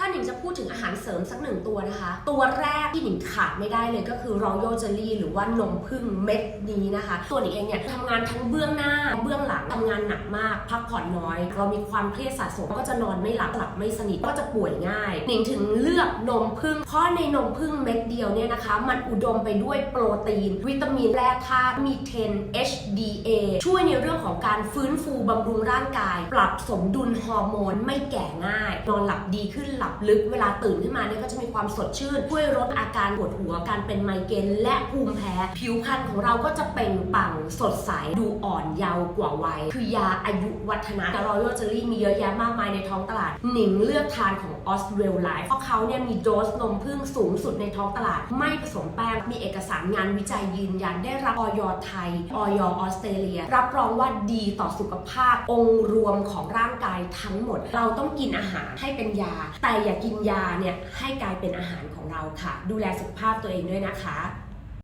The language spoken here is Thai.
ถ้าหนิงจะพูดถึงอาหารเสริมสักหนึ่งตัวนะคะ ตัวแรกที่หนิงขาดไม่ได้เลยก็คือ Royal Jelly หรือว่านมพึ่งเม็ดนี้นะคะ ตัวหนิงเองเนี่ยทำงานทั้งเบื้องหน้าเบื้องหลังทำงานหนักมาก พักผ่อนน้อย เรามีความเครียดสะสมก็จะนอนไม่หลับหลับไม่สนิทก็จะป่วยง่ายหนิงถึงเลือกนมพึ่งเพราะในนมพึ่งเม็ดเดียวเนี่ยนะคะ มันอุดมไปด้วยโปรตีน วิตามินแร่ธาตุมี10 HDA ช่วยในเรื่องของการฟื้นฟูบำรุงร่างกาย ปรับสมดุลฮอร์โมนไม่แก่ง่ายนอนหลับดีขึ้นหลับลึกเวลาตื่นขึ้นมาเนี่ยก็จะมีความสดชื่นช่วยลดอาการปวดหัวการเป็นไมเกรนและภูมิแพ้ ผิวพรรณของเราก็จะเปล่งปลั่งสดใสดูอ่อนเยาว์กว่าวัย คือยาอายุวัฒนะแต่รอยัลเจอรี่มีเยอะแยะมากมายในท้องตลาด หนิงเลือกทานของออสเวลไลฟ์เพราะเขาเนี่ยมีโดสนมพึ่งสูงสุดในท้องตลาดไม่ผสมแป้ง มีเอกสารงานวิจัยยืนยันได้รับออยไทยออยออสเตรเลีย รับรองว่าดีต่อสุขภาพองค์รวมของร่างกายทั้งหมด เราต้องกินอาหารให้เป็นยา แต่อย่ากินยาเนี่ยให้กลายเป็นอาหารของเราค่ะ ดูแลสุขภาพตัวเองด้วยนะคะ